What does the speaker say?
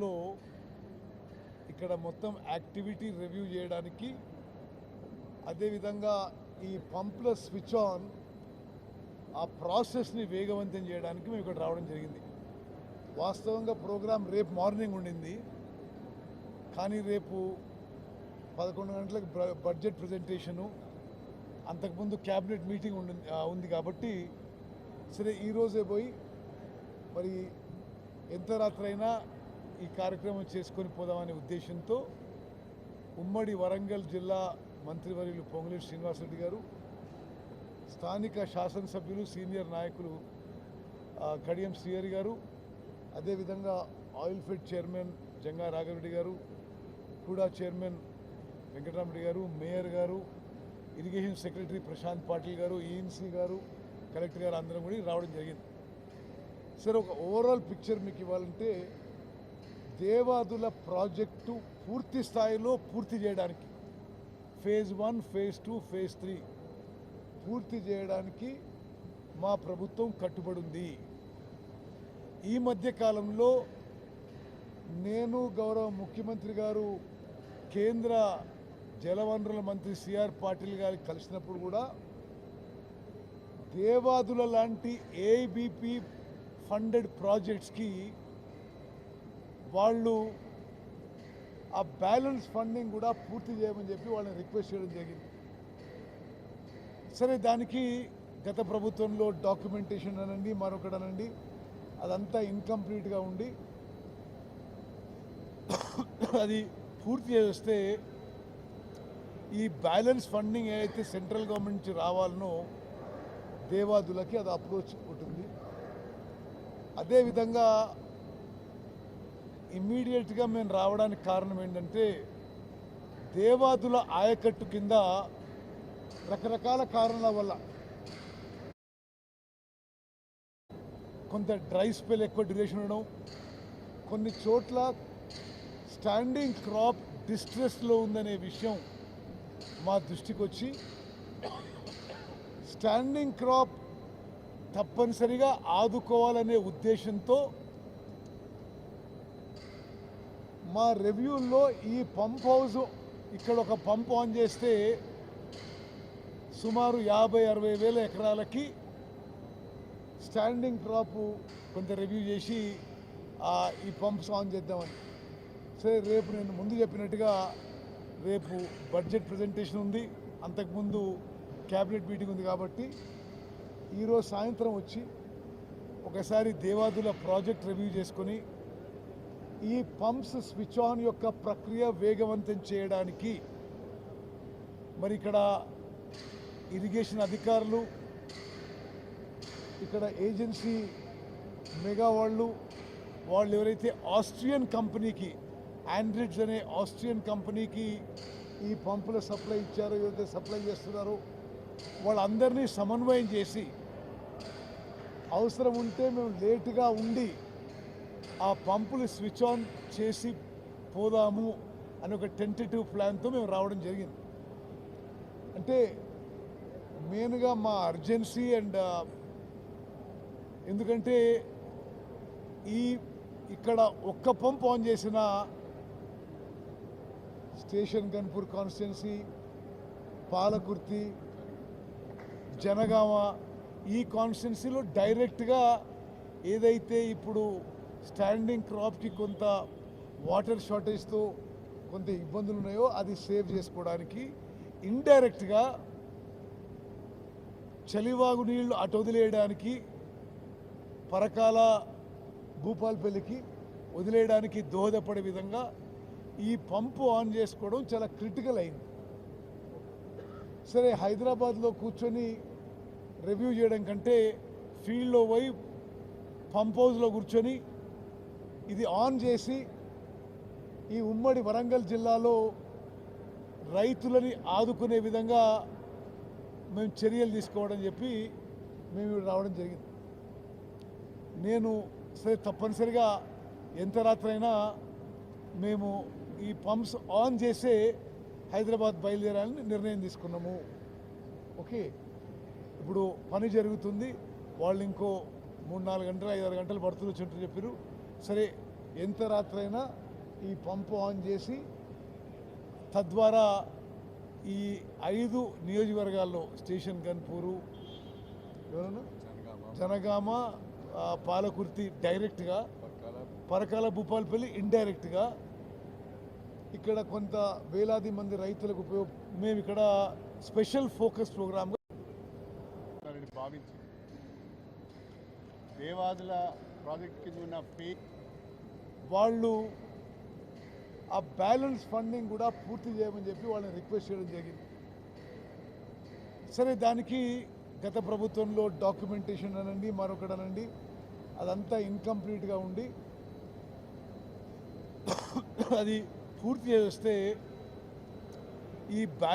లో ఇక్కడ మొత్తం యాక్టివిటీ రివ్యూ చేయడానికి అదేవిధంగా ఈ పంప్ల స్విచ్ ఆన్ ఆ ప్రాసెస్ని వేగవంతం చేయడానికి మేము ఇక్కడ రావడం జరిగింది. వాస్తవంగా ప్రోగ్రాం రేపు మార్నింగ్ ఉండింది. కానీ రేపు పదకొండు గంటలకు బ- బడ్జెట్ ప్రజెంటేషను అంతకుముందు క్యాబినెట్ మీటింగ్ ఉండి ఉంది కాబట్టి సరే ఈరోజే పోయి మరి ఎంత రాత్రైనా ఈ కార్యక్రమం చేసుకొని పోదామనే ఉద్దేశంతో ఉమ్మడి వరంగల్ జిల్లా మంత్రివర్యులు పొంగులేటి శ్రీనివాసరెడ్డి గారు స్థానిక శాసనసభ్యులు సీనియర్ నాయకులు కడియం శ్రీహరి గారు అదేవిధంగా oil fed chairman Janga Raghava Reddy గారు కూడా చైర్మన్ వెంకటరామరెడ్డి గారు మేయర్ గారు ఇరిగేషన్ సెక్రటరీ ప్రశాంత్ పాటిల్ గారు ఈఎన్సీ గారు కలెక్టర్ గారు అందరం కూడా రావడం జరిగింది. సరే ఒక ఓవరాల్ పిక్చర్ మీకు ఇవ్వాలంటే దేవాదుల ప్రాజెక్టు పూర్తి స్థాయిలో పూర్తి చేయడానికి. Phase one phase two phase three పూర్తి చేయడానికి మా ప్రభుత్వం కట్టుబడి ఉంది ఈ మధ్యకాలంలో నేను గౌరవ ముఖ్యమంత్రి గారు కేంద్ర జలవనరుల మంత్రి సిఆర్ పాటిల్ గారికి కలిసినప్పుడు కూడా దేవాదుల లాంటి ఏబీపీ ఫండెడ్ ప్రాజెక్ట్స్కి వాళ్ళు ఆ బ్యాలెన్స్ ఫండింగ్ కూడా పూర్తి చేయమని చెప్పి వాళ్ళని రిక్వెస్ట్ చేయడం జరిగింది. సరే దానికి గత ప్రభుత్వంలో డాక్యుమెంటేషన్ అనండి మరొకటి అనండి అదంతా ఇన్కంప్లీట్గా ఉండి అది పూర్తి చేస్తే ఈ బ్యాలెన్స్ ఫండింగ్ ఏదైతే సెంట్రల్ గవర్నమెంట్ నుంచి రావాలనో దేవాదులకి అది అప్రోచ్ ఉంటుంది అదేవిధంగా ఇమ్మీడియట్గా మేము రావడానికి కారణం ఏంటంటే దేవాదుల ఆయకట్టు కింద రకరకాల కారణాల వల్ల కొంత డ్రై స్పెల్ ఎక్కువ డ్యూరేషన్ ఉండడం కొన్ని చోట్ల స్టాండింగ్ క్రాప్ డిస్ట్రెస్లో ఉందనే విషయం మా దృష్టికి వచ్చి స్టాండింగ్ క్రాప్ తప్పనిసరిగా ఆదుకోవాలనే ఉద్దేశంతో మా రివ్యూల్లో ఈ పంప్ హౌస్ ఇక్కడ ఒక పంప్ ఆన్ చేస్తే సుమారు యాభై అరవై వేల ఎకరాలకి స్టాండింగ్ క్రాప్ కొంత రివ్యూ చేసి ఈ పంప్స్ ఆన్ చేద్దామని. సరే రేపు నేను ముందు చెప్పినట్టుగా రేపు బడ్జెట్ ప్రజెంటేషన్ ఉంది. అంతకుముందు క్యాబినెట్ మీటింగ్ ఉంది కాబట్టి ఈరోజు సాయంత్రం వచ్చి ఒకసారి దేవాదుల ప్రాజెక్ట్ రివ్యూ చేసుకొని ఈ పంప్స్ స్విచ్ ఆన్ యొక్క ప్రక్రియ వేగవంతం చేయడానికి మరి ఇక్కడ ఇరిగేషన్ అధికారులు ఇక్కడ ఏజెన్సీ మెగా వాళ్ళు వాళ్ళు ఎవరైతే ఆస్ట్రియన్ కంపెనీకి ఆండ్రిడ్స్ అనే ఆస్ట్రియన్ కంపెనీకి ఈ పంపుల సప్లై ఇచ్చారో ఎవరైతే సప్లై చేస్తున్నారో వాళ్ళందరినీ సమన్వయం చేసి అవసరం ఉంటే మేము లేటుగా ఉండి ఆ పంపులు స్విచ్ ఆన్ చేసి పోదాము అని ఒక టెంటేటివ్ ప్లాన్తో మేము రావడం జరిగింది. అంటే మెయిన్గా మా అర్జెన్సీ అండ్ ఎందుకంటే ఈ ఇక్కడ ఒక్క పంప్ ఆన్ చేసిన స్టేషన్ గన్పూర్ కాన్స్టిట్యున్సీ పాలకుర్తి జనగామ ఈ కాన్స్టిట్యున్సీలో డైరెక్ట్గా ఏదైతే ఇప్పుడు స్టాండింగ్ క్రాప్కి కొంత వాటర్ షార్టేజ్తో కొంత ఇబ్బందులు ఉన్నాయో అది సేవ్ చేసుకోవడానికి ఇండైరెక్ట్గా చలివాగు నీళ్ళు అటు వదిలేయడానికి పరకాల భూపాల్పల్లికి వదిలేయడానికి దోహదపడే విధంగా ఈ పంపు ఆన్ చేసుకోవడం చాలా క్రిటికల్ అయింది. సరే హైదరాబాద్లో కూర్చొని రివ్యూ చేయడం కంటే ఫీల్డ్లో పోయి పంప్ హౌస్లో కూర్చొని ఇది ఆన్ చేసి ఈ ఉమ్మడి వరంగల్ జిల్లాలో రైతులని ఆదుకునే విధంగా మేము చర్యలు తీసుకోవడం చెప్పి మేము ఇక్కడ రావడం జరిగింది. నేను సరే తప్పనిసరిగా ఎంత రాత్రైనా మేము ఈ పంప్స్ ఆన్ చేసే హైదరాబాద్ బయలుదేరాలని నిర్ణయం తీసుకున్నాము. ఓకే? ఇప్పుడు పని జరుగుతుంది. వాళ్ళు ఇంకో మూడు నాలుగు గంటలు ఐదు ఆరు గంటలు పడుతుంది వచ్చినట్టు చెప్పారు సరే ఎంత రాత్రైనా ఈ పంపు ఆన్ చేసి తద్వారా ఈ ఐదు నియోజకవర్గాల్లో స్టేషన్ కన్పూరు ఎవరన్నా? జనగామ. పాలకుర్తి డైరెక్ట్గా పరకాల. భూపాలపల్లి ఇండైరెక్ట్గా ఇక్కడ కొంత వేలాది మంది రైతులకు ఉపయోగ మేము ఇక్కడ స్పెషల్ ఫోకస్ ప్రోగ్రామ్ అని భావించి దేవాదుల ప్రాజెక్ట్ కింద ఉన్న పే వాళ్ళు ఆ బ్యాలెన్స్ ఫండింగ్ కూడా పూర్తి చేయమని చెప్పి వాళ్ళని రిక్వెస్ట్ చేయడం జరిగింది. సరే దానికి గత ప్రభుత్వంలో డాక్యుమెంటేషన్ అనండి మరొకటి అనండి అదంతా ఇన్కంప్లీట్గా ఉండి అది పూర్తి చేస్తే ఈ బ్యాలెన్స్